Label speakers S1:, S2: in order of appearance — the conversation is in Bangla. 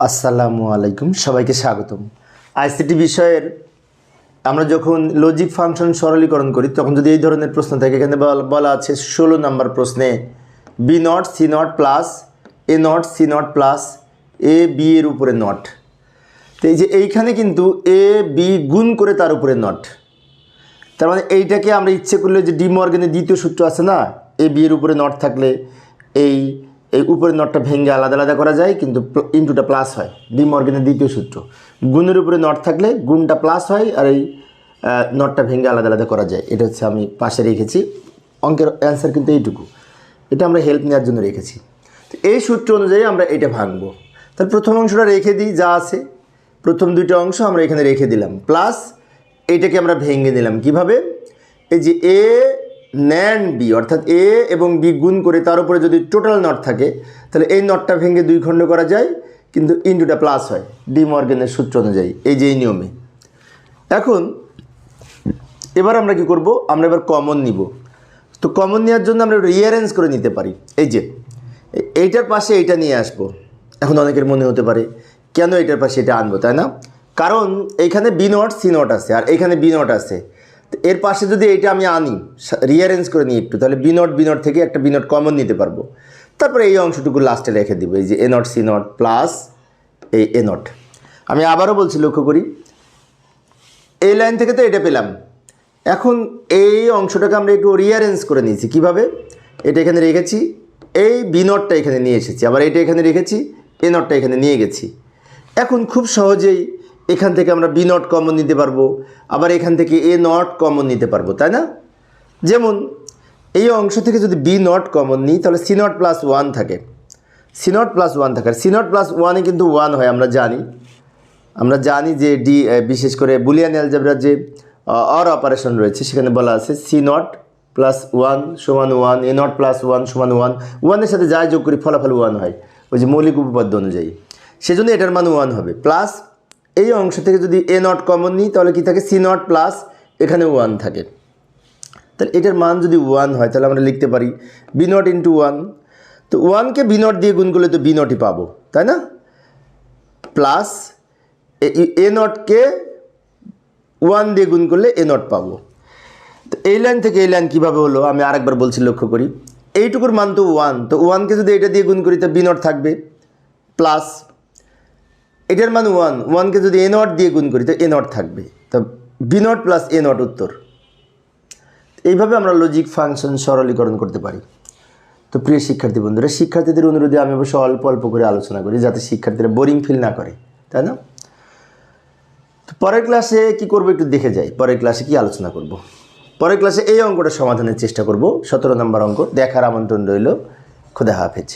S1: আসসালামু আলাইকুম, সবাইকে স্বাগতম। আইসিটি বিষয়ের আমরা যখন লজিক ফাংশন সরলীকরণ করি, তখন যদি এই ধরনের প্রশ্ন থাকে, এখানে বল- আছে ষোলো নম্বর প্রশ্নে B not C not plus A not C not plus A B এর উপরে নট তো এই যে এইখানে কিন্তু এ বি গুণ করে তার উপরে নট তার মানে এইটাকে আমরা ইচ্ছে করলে যে ডি মর্গেনের দ্বিতীয় সূত্র আছে না এ বি এর উপরে নট থাকলে এই এই উপরের নটটা ভেঙে আলাদা আলাদা করা যায়, কিন্তু ইন্টুটা প্লাস হয়। ডি মর্গেনের দ্বিতীয় সূত্র। গুণের উপরে নট থাকলে গুণটা প্লাস হয় আর এই নটটা ভেঙে আলাদা আলাদা করা যায়। এটা হচ্ছে আমি পাশে রেখেছি। অঙ্কের অ্যান্সার কিন্তু এইটুকু। এটা আমরা হেল্প নেওয়ার জন্য রেখেছি। তো এই সূত্র অনুযায়ী আমরা এটা ভাঙবো। তাহলে প্রথম অংশটা রেখে দিই, যা আছে। প্রথম দুইটা অংশ আমরা এখানে রেখে দিলাম। প্লাস এইটাকে আমরা ভেঙে দিলাম। কীভাবে? এই যে এ ন্যান বি, অর্থাৎ এ এবং বি গুণ করে তার উপরে যদি টোটাল নট থাকে, তাহলে এই নটটা ভেঙে দুই খণ্ড করা যায়, কিন্তু ইন্টুটা প্লাস হয়, ডি মর্গেনের সূত্র অনুযায়ী, এই যে এই নিয়মে। এখন, এবার আমরা কি করব? আমরা এবার কমন নিব। তো কমন নেওয়ার জন্য আমরা রিয়ারেঞ্জ করে নিতে পারি। এই যে, এইটার পাশে এইটা নিয়ে আসব। এখন অনেকের মনে হতে পারে, কেন এটার পাশে এটা আনব, তাই না? কারণ এইখানে বি নট, সি নট আছে, আর এইখানে বি নট আছে। এর পাশে যদি এইটা আমি আনি রিয়ারেঞ্জ করে নিই একটু, তাহলে বি নট বি নট থেকে একটা বি নট কমন নিতে পারব। তারপরে এই অংশটুকু লাস্টে রেখে দিব, এই যে A not C not plus এই এ নট আমি আবারও বলছি, লক্ষ্য করি, এই লাইন থেকে তো এটা পেলাম। এখন এই অংশটাকে আমরা একটু রিয়ারেঞ্জ করে নিয়েছি, কীভাবে? এটা এখানে রেখেছি, এই বি নটটা এখানে নিয়ে এসেছি, আবার এটা এখানে রেখেছি এ নটটা এখানে নিয়ে গেছি। এখন খুব সহজেই এখান থেকে আমরা বি নট কমন নিতে পারব, আবার এখান থেকে এ নট কমন নিতে পারব, তাই না? যেমন, এই অংশ থেকে যদি বি নট কমন নিই, তাহলে সি নট প্লাস ওয়ান থাকে। সি নট প্লাস ওয়ান থাকে। সি নট প্লাস ওয়ানে কিন্তু ওয়ান হয়, আমরা জানি। আমরা জানি যে ডি বিশেষ করে বুলিয়ান অ্যালজেব্রার যে অর অপারেশন রয়েছে, সেখানে বলা আছে সি নট প্লাস ওয়ান সমান one A not plus one সমান ওয়ান ওয়ানের সাথে যা যোগ করি, ফলাফল ওয়ান হয়, ওই যে মৌলিক উপপাদ্য অনুযায়ী। সেজন্য এটার মান ওয়ান হবে। প্লাস এই অংশ থেকে যদি এ নট কমন নিই, তাহলে কি থাকে? সি নট প্লাস এখানে ওয়ান থাকে। তাহলে এটার মান যদি ওয়ান হয়, তাহলে আমরা লিখতে পারি বি নট ইন্টু ওয়ান তো ওয়ানকে বি নট দিয়ে গুণ করলে তো বি নটই পাবো, তাই না? প্লাস এ নটকে ওয়ান দিয়ে গুণ করলে এ নট পাবো। তো এই লাইন থেকে এই লাইন কীভাবে হলো? আমি আরেকবার বলছি, লক্ষ্য করি। এইটুকুর মান তো ওয়ান তো ওয়ানকে যদি এটা দিয়ে গুণ করি, তো বি নট থাকবে। প্লাস এটার মান ওয়ান ওয়ানকে যদি এ নট দিয়ে গুণ করি, তো এ নট থাকবে। তো B not plus A not উত্তর। এইভাবে আমরা লজিক ফাংশন সরলীকরণ করতে পারি। তো প্রিয় শিক্ষার্থী বন্ধুরা, শিক্ষার্থীদের অনুরোধে আমি অবশ্য অল্প অল্প করে আলোচনা করি, যাতে শিক্ষার্থীরা বোরিং ফিল না করে। তাই না? তো পরের ক্লাসে কি করব একটু দেখে যাই। পরের ক্লাসে কি আলোচনা করব? পরের ক্লাসে এই অঙ্কটা সমাধানের চেষ্টা করব। সতেরো নম্বর অঙ্ক, দেখার আমন্ত্রণ রইল। খুদা হাফেজ।